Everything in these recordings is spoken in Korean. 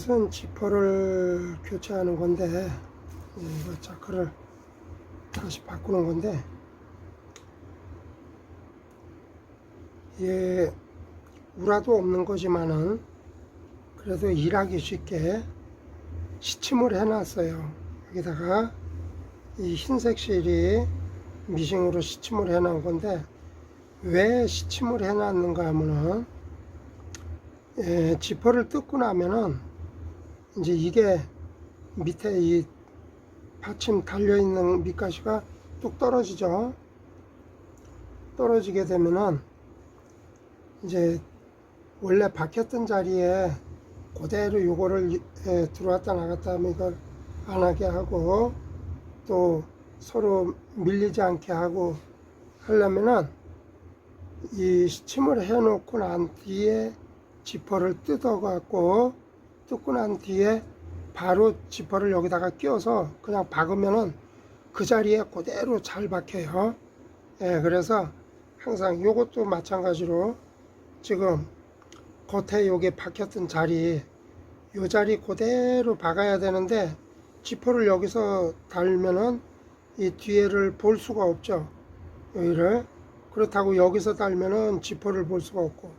이것은 지퍼를 교체하는 건데 예, 이거 자크를 다시 바꾸는 건데 예 우라도 없는 거지만은 그래도 일하기 쉽게 시침을 해놨어요. 여기다가 이 흰색 실이 미싱으로 시침을 해놓은 건데 왜 시침을 해놨는가 하면은 예, 지퍼를 뜯고 나면은 이제 이게 밑에 이 받침 달려 있는 밑가시가 뚝 떨어지죠. 떨어지게 되면은 이제 원래 박혔던 자리에 그대로 요거를 예, 들어왔다 나갔다 하면 이걸 안 하게 하고 또 서로 밀리지 않게 하고 하려면은 이 시침을 해 놓고 난 뒤에 지퍼를 뜯어 갖고 뜯고 난 뒤에 바로 지퍼를 여기다가 끼워서 그냥 박으면은 그 자리에 그대로 잘 박혀요. 예, 그래서 항상 요것도 마찬가지로 지금 겉에 여기 박혔던 자리 요 자리 그대로 박아야 되는데 지퍼를 여기서 달면은 이 뒤에를 볼 수가 없죠. 여기를 그렇다고 여기서 달면은 지퍼를 볼 수가 없고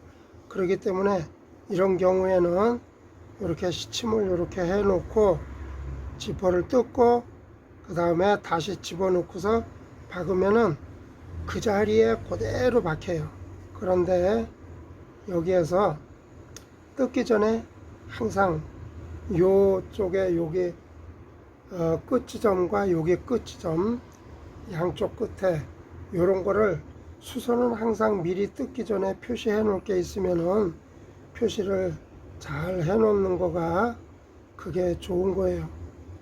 그렇기 때문에 이런 경우에는 이렇게 시침을 이렇게 해 놓고 지퍼를 뜯고 그 다음에 다시 집어넣고서 박으면은 그 자리에 그대로 박혀요. 그런데 여기에서 뜯기 전에 항상 요 쪽에 여기 어, 끝 지점과 여기 끝 지점 양쪽 끝에 요런 거를 수선은 항상 미리 뜯기 전에 표시해 놓을 게 있으면은 표시를 잘 해 놓는 거가 그게 좋은 거예요.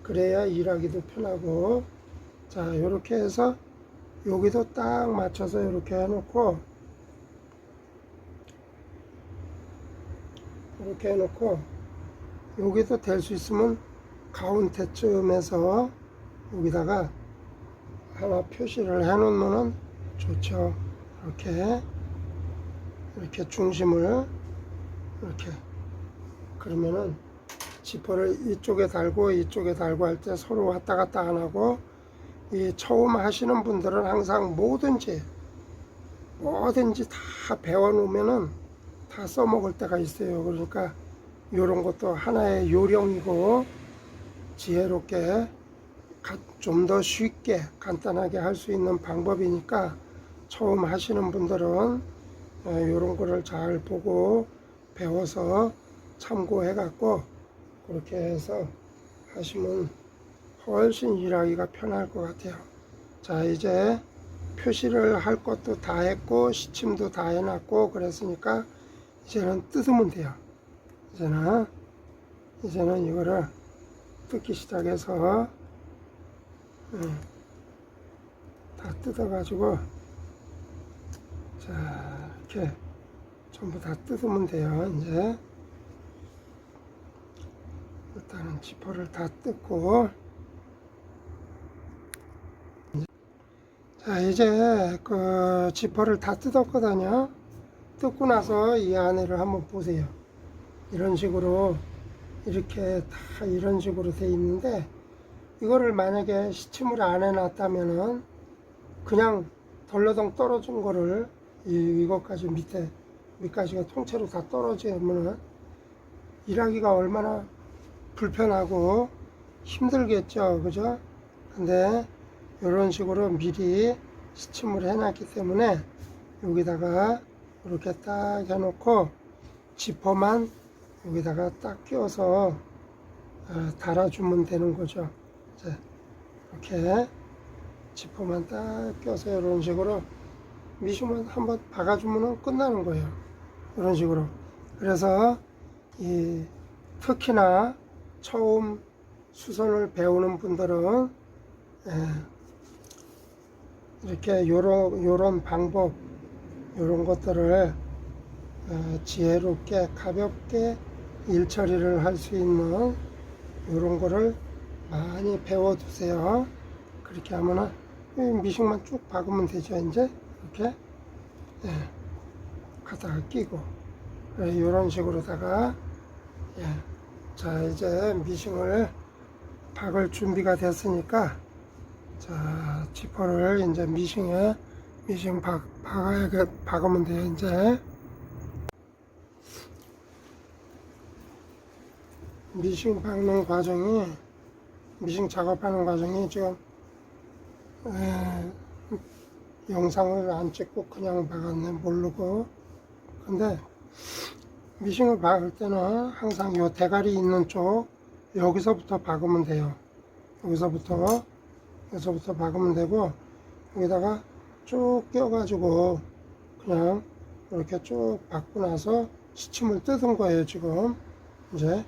그래야 일하기도 편하고 자 요렇게 해서 여기도 딱 맞춰서 이렇게 해 놓고 이렇게 해 놓고 여기도 될 수 있으면 가운데쯤에서 여기다가 하나 표시를 해 놓으면 좋죠. 이렇게 이렇게 중심을 이렇게 그러면은 지퍼를 이쪽에 달고 이쪽에 달고 할 때 서로 왔다 갔다 안 하고 이 처음 하시는 분들은 항상 뭐든지 뭐든지 다 배워 놓으면은 다 써먹을 때가 있어요. 그러니까 이런 것도 하나의 요령이고 지혜롭게 좀 더 쉽게 간단하게 할 수 있는 방법이니까 처음 하시는 분들은 이런 거를 잘 보고 배워서 참고해 갖고 그렇게 해서 하시면 훨씬 일하기가 편할 것 같아요. 자 이제 표시를 할 것도 다 했고 시침도 다 해놨고 그랬으니까 이제는 뜯으면 돼요. 이제는 이제는 이거를 뜯기 시작해서 음, 다 뜯어가지고 자 이렇게 전부 다 뜯으면 돼요. 이제 일단은 지퍼를 다 뜯고 자 이제 그 지퍼를 다 뜯었거든요. 뜯고 나서 이 안에를 한번 보세요. 이런 식으로 이렇게 다 이런 식으로 돼 있는데 이거를 만약에 시침을 안 해놨다면은 그냥 덜러덩 떨어진 거를 이, 이것까지 밑에 밑까지가 통째로 다 떨어지면은 일하기가 얼마나 불편하고 힘들겠죠 그죠 근데 이런 식으로 미리 시침을 해놨기 때문에 여기다가 이렇게 딱 해놓고 지퍼만 여기다가 딱 끼워서 어, 달아주면 되는 거죠. 자, 이렇게 지퍼만 딱 껴서 이런 식으로 미싱만 한번 박아주면 끝나는 거예요. 이런 식으로. 그래서 이 특히나 처음 수선을 배우는 분들은 예, 이렇게 요런 요런 방법 요런 것들을 어, 지혜롭게 가볍게 일 처리를 할 수 있는 이런 거를 많이 배워 두세요. 그렇게 하면은 이 미싱만 쭉 박으면 되죠. 이제 이렇게 예, 갖다가 끼고 이런 식으로다가 예, 자 이제 미싱을 박을 준비가 됐으니까 자 지퍼를 이제 미싱에 미싱 박 박아야 박으면 돼요 이제. 미싱 박는 과정이 미싱 작업하는 과정이 지금 에, 영상을 안 찍고 그냥 박았네 모르고. 근데 미싱을 박을 때는 항상 요 대가리 있는 쪽 여기서부터 박으면 돼요. 여기서부터 여기서부터 박으면 되고 여기다가 쭉 껴가지고 그냥 이렇게 쭉 박고 나서 시침을 뜯은 거예요 지금. 이제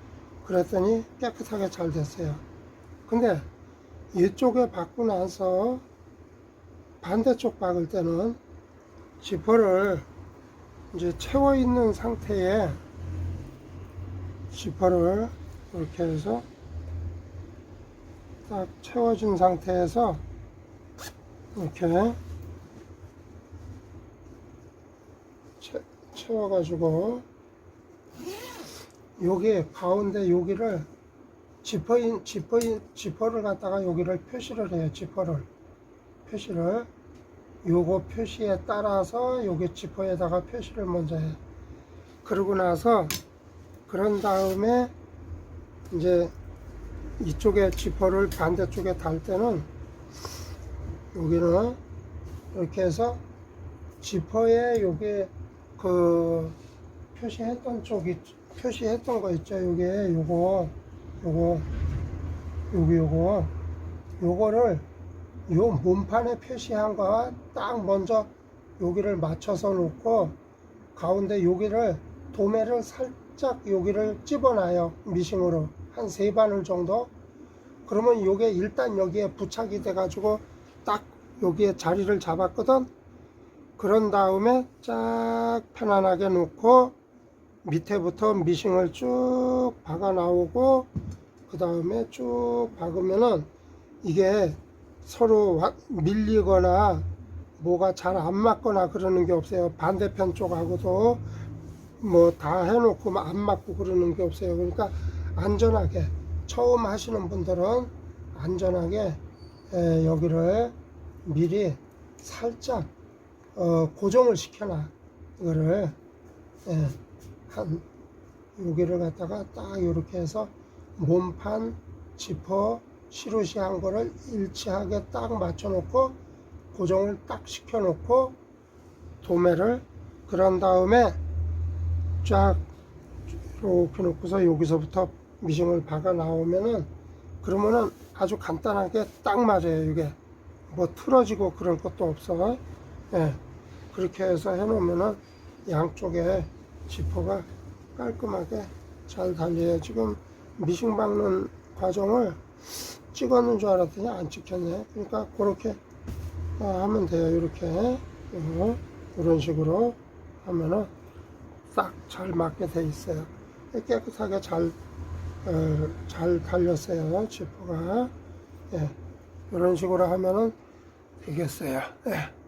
그랬더니 깨끗하게 잘 됐어요. 근데 이쪽에 박고 나서 반대쪽 박을 때는 지퍼를 이제 채워 있는 상태에 지퍼를 이렇게 해서 딱 채워진 상태에서 이렇게 채, 채워가지고 여기 가운데 여기를 지퍼인 지퍼인 지퍼를 갖다가 여기를 표시를 해요 지퍼를. 표시를 요거 표시에 따라서 여기 지퍼에다가 표시를 먼저 해. 그러고 나서 그런 다음에 이제 이쪽에 지퍼를 반대쪽에 달 때는 여기는 이렇게 해서 지퍼에 여기 그 표시했던 쪽이 표시했던 거 있죠? 요게 요거 요거 요거 요거. 요거를 요 몸판에 표시한 거와 딱 먼저 여기를 맞춰서 놓고 가운데 여기를 도매를 살짝 여기를 집어놔요. 미싱으로 한 세 바늘 정도. 그러면 요게 일단 여기에 부착이 돼 가지고 딱 여기에 자리를 잡았거든. 그런 다음에 쫙 편안하게 놓고 밑에부터 미싱을 쭉 박아 나오고 그 다음에 쭉 박으면은 이게 서로 와- 밀리거나 뭐가 잘 안 맞거나 그러는 게 없어요. 반대편 쪽하고도 뭐 다 해놓고 안 맞고 그러는 게 없어요. 그러니까 안전하게 처음 하시는 분들은 안전하게 에, 여기를 미리 살짝 어, 고정을 시켜놔 이거를 예, 한 여기를 갖다가 딱 이렇게 해서 몸판 지퍼 시루시 한 거를 일치하게 딱 맞춰 놓고 고정을 딱 시켜 놓고 도매를 그런 다음에 쫙 이렇게 놓고서 여기서부터 미싱을 박아 나오면은 그러면은 아주 간단하게 딱 맞아요 이게. 뭐 틀어지고 그럴 것도 없어. 예. 그렇게 해서 해 놓으면은 양쪽에 지퍼가 깔끔하게 잘 달려요. 지금 미싱 박는 과정을 찍었는 줄 알았더니 안 찍혔네. 그러니까 그렇게 어, 하면 돼요. 이렇게. 어, 이런 식으로 하면은 딱 잘 맞게 돼 있어요. 깨끗하게 잘, 어, 잘 달렸어요. 지퍼가. 예, 이런 식으로 하면은 되겠어요. 예.